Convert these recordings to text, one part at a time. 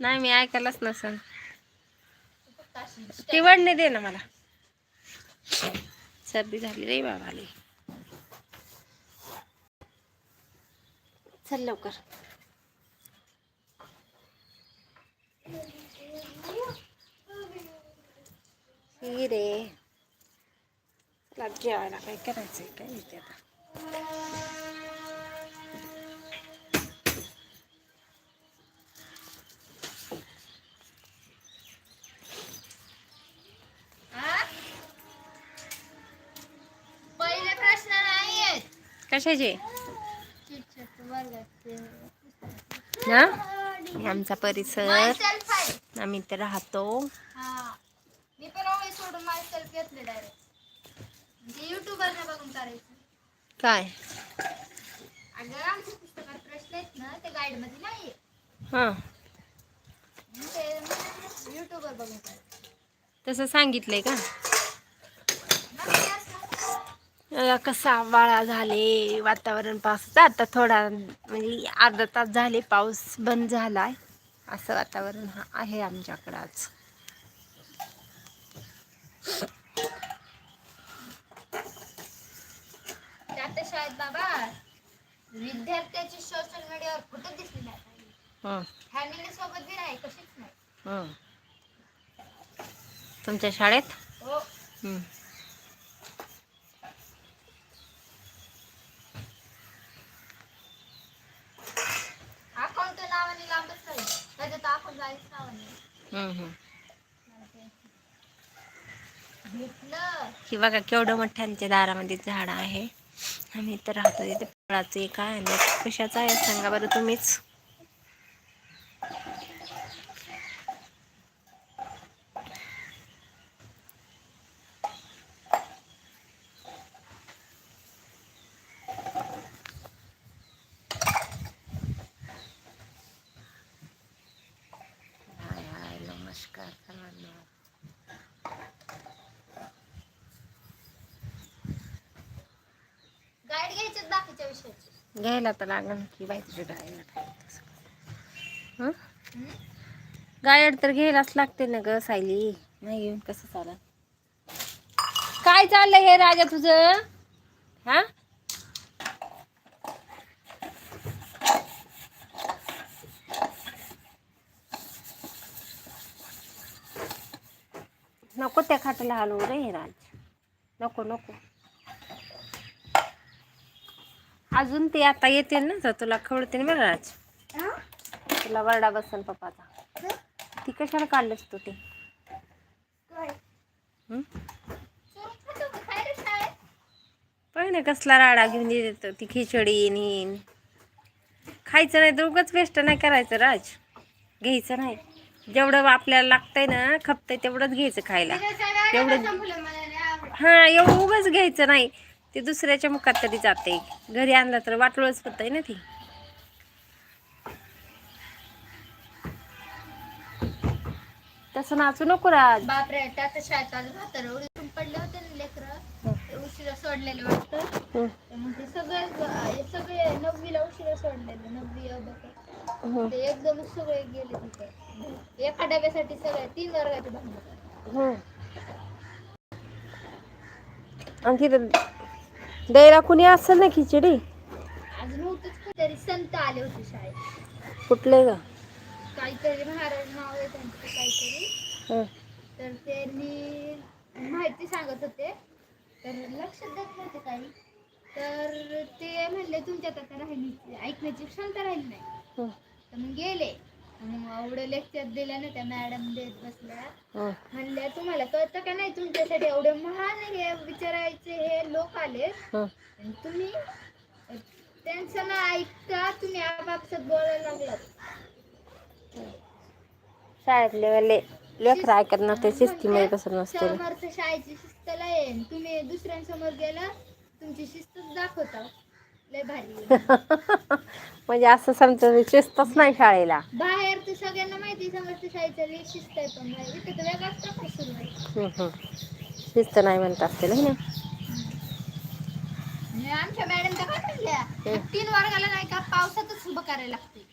नाही मी ऐकायलाच नसन तिवड नाही वडणे दे ना मला. सर्दी झाली रे बाबाली. चल लवकर. रे. चला जेवायला काय करायचंय काय इथे आता? कशाचे? ना? आमचा परिसर. आम्ही इथे राहतो. मी पण ओळी सोडून मायसेल्फ घेतले डायरेक्ट म्हणजे बघून करायचं काय? अगं आमच्या पुस्तकात प्रश्न आहेत ना ते गाईडमध्ये नाही हां. ते युट्यूबर बघून करायचं तसं सांगितलंय का? कसा वाळा झाले वातावरण पावसाचं? आता थोडा म्हणजे अर्धा तास झाले पाऊस बंद झालाय. असं वातावरण हा- आहे आमच्याकडं आज. ते आता शाळेत बाबा. विद्यार्थ्याची सोशल मीडियावर कुठं दिसली नाही. हं, फॅमिली सोबत बी नाही कशीच नाही. हं. तुमच्या शाळेत? हो. नावाने बघा केवढं मोठ्यांच्या दारामध्ये झाड आहे. आम्ही तर राहतो इथे फळाचं एक आहे. आणि कशाचं आहे सांगा बरं तुम्हीच. घ्यायला तर लागेल की बाई तुझी गायड हं? गायड तर घ्यायलाच लागते ना ग सायली. नाही घेऊन कसं चालेल? काय चाललंय हे राजा तुझं? हा? नको त्या खाटाला हलवू रे हे राज. नको नको. अजून ते आता येतील ना तर तुला खवडते ना बरं राज तुला वरडा बसन पप्पाचा. ती कशाला काढलंस तू ते? पण ना कसला राडा घेऊन येतो ती खिचडी नीन खायचं नाही तर उगाच वेस्ट नाही करायचं राज. घ्यायचं नाही. जेवढं आपल्याला लागतंय ना खपतंय तेवढंच घ्यायचं खायला. एवढं हां एवढं उगाच घ्यायचं नाही. ते दुसऱ्याच्या मुखात तरी जाते. घरी आणलं तर वाटोळच होत ना ती. तसं नाचू नको राज. बापरे त्याचं शाळेत आज म्हातारं उडून पडले होते ना लेकरं. उशिरा सोडलेले वाटतं. ते मग ते सगळे सगळे नववीला उशिरा सोडलेले नववी अ बघ ते एकदमच सगळे गेले तिथे. एका डब्यासाठी सगळे तीन वर्गाचे भांडण. आणि तिथं द्यायला कुणी असेल ना खिचडी? आज नव्हतंच तरी संत आले होते शाळेत. कुठले ग? काहीतरी महाराज नाव आहे त्यांचं काहीतरी. हं, तर त्यांनी माहिती सांगत होते. तर लक्षात देत नव्हते काही. तर ते म्हणले तुमच्यात आता राहिली ऐकण्याची क्षमता राहिली नाही. हं, तर मग गेले. मग एवढं लेक्चर दिलं ना त्या मॅडम देत बसल्या. हं, म्हणल्या तुम्हाला कळतं का नाही तुमच्यासाठी एवढे महान हे विचारायचे हे लोक आले? हं. आणि तुम्ही त्यांचं ना ऐकता तुम्ही आपापसात बोलायला लागलात. शाळेतले वाले लेकरं ऐकत नसते शिस्तीमध्ये बसत नसते समर्थ शाळेची शिस्त लय आहे. तुम्ही दुसऱ्यांसमोर गेला तुमची शिस्तच दाखवता. म्हणजे असं समजा शिस्तच नाही शाळेला. बाहेर तर सगळ्यांना माहिती आहे समर्थ शाळेचं लय शिस्त आहे पण इथे तर वेगळाच प्रकार सुरू आहे. शिस्त नाही म्हणत असतील है ना? आमच्या मॅडम तर काय म्हणल्या? तीन वर्गाला नाही का पावसातच उभं करायला लागते.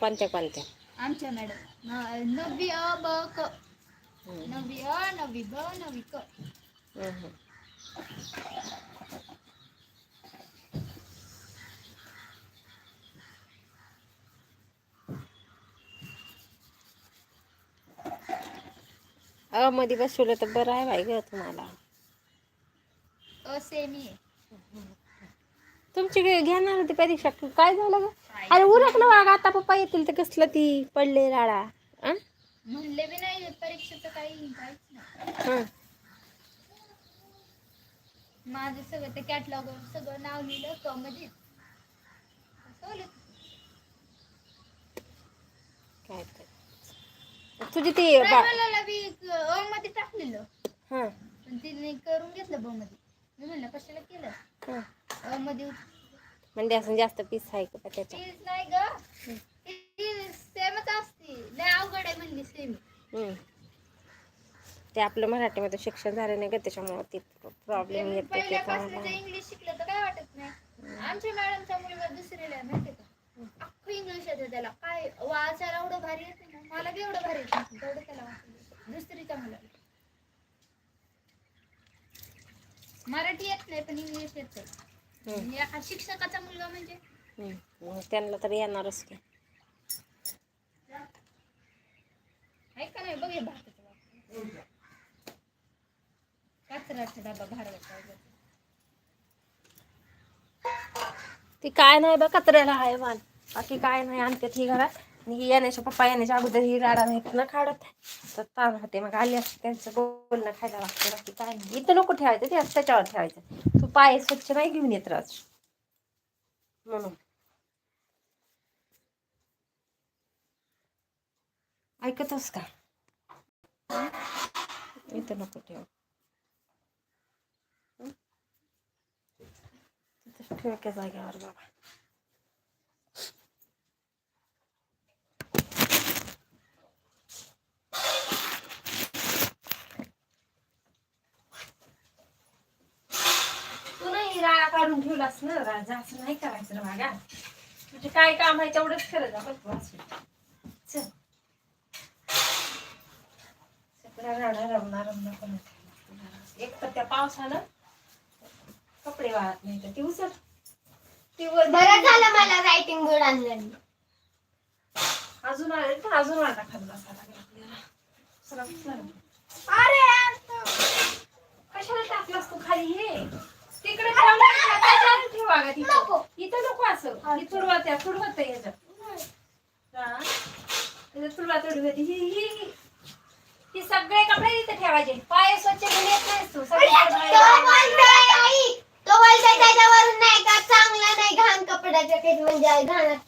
कोणत्या कोणत्या? आमच्या मॅडम नववी अ ब क. नववी अ नववी ब नववी क. अ मध्ये बसवलं तर बरं आहे बाई ग तुम्हाला. अ सेमी आहे तुमची घे- घेणार होती परीक्षा. काय झालं ग? अरे उरक ना वाग आता पप्पा येतील तर कसलं ती पडले राडा? म्हणले बी नाही परीक्षेचं काही काहीच नाही. हं. माझं सगळं ते कॅटलॉग सगळं नाव लिहिलं क मध्ये. काय तुझी ती बा प्रज्वलाला बी मध्ये टाकलेलं. हां. पण तिने करून घेतलं ब मध्ये मी म्हणलं कशाला केलं? हां. अ मध्ये म्हणजे असं जास्त पीस आहे का त्याच्या तीच नाही ग. ती सेमच असते. लय अवघड आहे म्हणली सेम हं. ते आपलं मराठीमध्ये शिक्षण झालं नाही ग त्याच्यामुळे ते प्रॉब्लेम येतो ते पहिल्यापासून इंग्लिश शिकलं तर काय वाटत नाही. आमच्या मॅडमचा मुलगा दुसरीला आहे माहितीये का? अख्खं इंग्लिश येतं त्याला. काय वाचायला एवढं भारी येते मला बी एवढं भारी येत नव्हतं, तेवढं त्याला वाचायला दुसरीच्या मुलाला मराठी येत नाही पण इंग्लिश येत हं. हा शिक्षकाचा मुलगा म्हणजे. मग त्यांना तर येणारच की ऐका नाही बघ हे भाताचं वाटण. कचऱ्याचा डबा भाडवाचा वगैरे. ती काय नाही बा कचऱ्याला आहे मान बाकी काय नाही आणतात ही घरात ही येण्याच्या पप्पा येण्याच्या अगोदर ही राडा नाही ना काढत. तर ताण होते. मग आली असते त्यांचं बोलणं खायला लागतं. बाकी काय नाही. इथं नको ठेवायचं. ते असं त्याच्यावर ठेवायचं. तू पाय स्वच्छ नाही घेऊन येत राज म्हणून. ऐकतोस का? इथं नको ठेव. ठेव एका जागेवर बाबा तू नाही राळा ठेवलास ना राजा असं नाही करायचं ना मागा तुझे काय काम आहे तेवढंच करत जा बघ तू असं. चल सगळा राडा रमणार रमणार पण. एक तर त्या पावसानं कपडे वाळत नाही तर ती उसर ती बरं झालं मला रायटिंग बोर्ड आणलं. अजून आले तर अजून वाटा खाली बसायला लागेल आपल्याला चला. कशाला टाकलास तू खाली हे तिकडे ठेव ना, त्याच्यावर ठेव अगं तिथं. इथं नको असं ही तुडवा त्या हा. तुडवा तुडवी होती. ही ही ही. ही सगळे कपडे इथे ठेवायचे पाय स्वच्छ घेऊन येत नाहीस तू सगळे का कपडा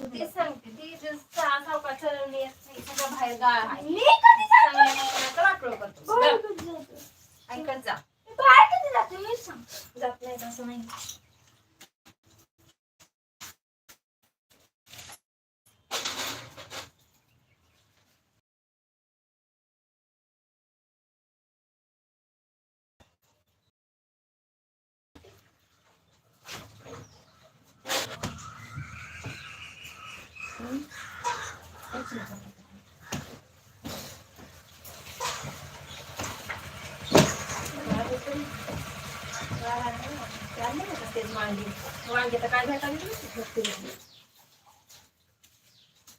म्हणजे ते. सांगते ती जे सा- सावकाश चरवली येत नाही सगळं बाहेर गाळ आहे? चांगल्या कपड्याचं. बाहेर जा? ऐकत जा तुम्हीच सांग. जात मी असं नाही. नाही तसं नाही वांगे तर काय भेटायला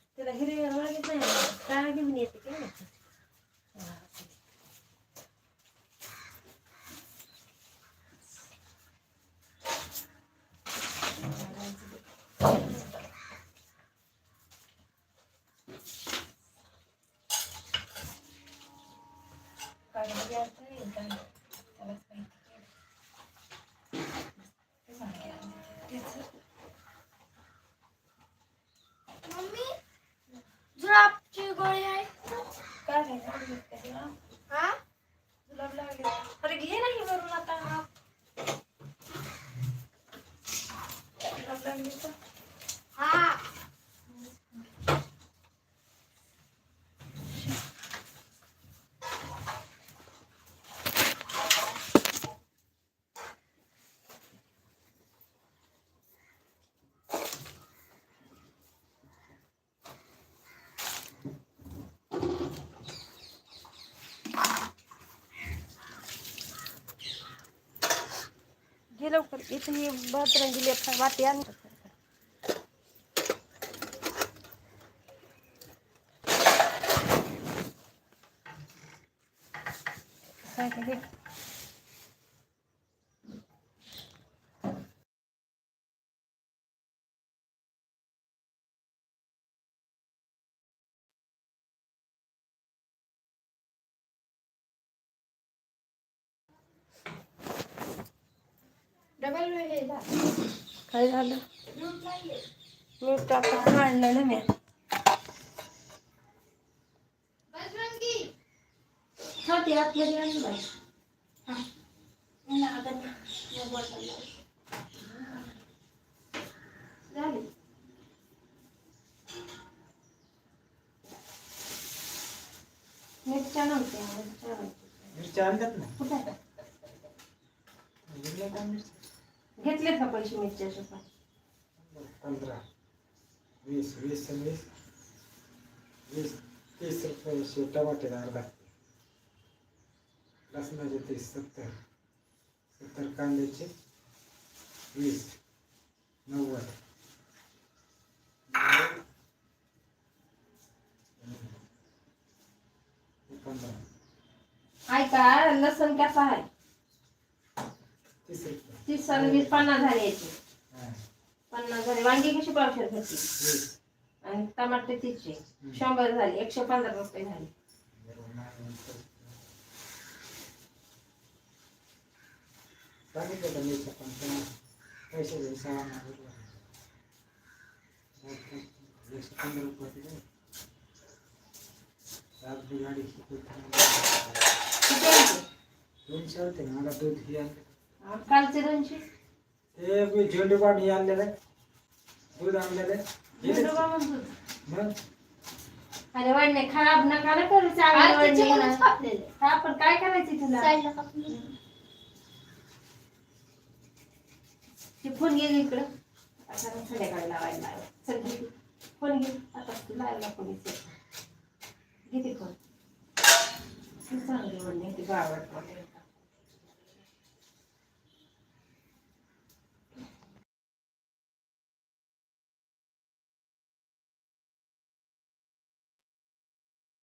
त्याला हिरवे वांगेच नाही आवडत. काय घेऊन येते काय माहिती. काय घरी आणता येईल का? त्यालाच माहिती. ते वांगे आणले. तेच. मम्मी जुलाबची गोळी आहे काय नाही लागले का तुला? हा जुलाब लागले. अरे घे ना हे वरून आता जुलाब लागले तर हा लवकर. इथे ही बजरंगी लेप वाटी आणि डबल वेळ झाला काय झालं? मीठ टाकून काढलं ना मी आणली हा. मिरच्या नव्हत्या मिरच्या नव्हत्या. मिरच्या आणल्यात ना? कुठे मिरच्या? घेतले का पैसे मिरच्याचे पण पंधरा वीस वीस वीस वीस तीस रुपये टमाटे अर्धा लसणाचे तीस सत्तर। सत्तर कांद्याचे वीस नव्वद। पंधरा ऐका लसण कसा आहे तीस रुपये। तीस आणि वीस पन्नास झाले याचे. पन्नास झाले. वांगी कशी पावशेर घेतली वीस आणि टमाटे तीसशे शंभर झाले. एकशे पंधरा रुपये झाले? दोनशे होते मला दूध हा, कालचे दोनशे? ते बी झेंडू आणलेलं. दूध आणलेलं. दीड रुपये म्हणतो. मग? अरे वाढणे खराब नका ना करू चांगलं आज वाढणे त्याच्यावरच कापलेलं हा पण काय करायचं तुला? साईडला कापलेलं ते फोन गेली इकडं. आता संध्याकाळी लावायला लावा चल घे. फोन घे. आता तू लावायला कोणीच येत नाही. घे ते फोन. चांगली म्हणणे ती गावात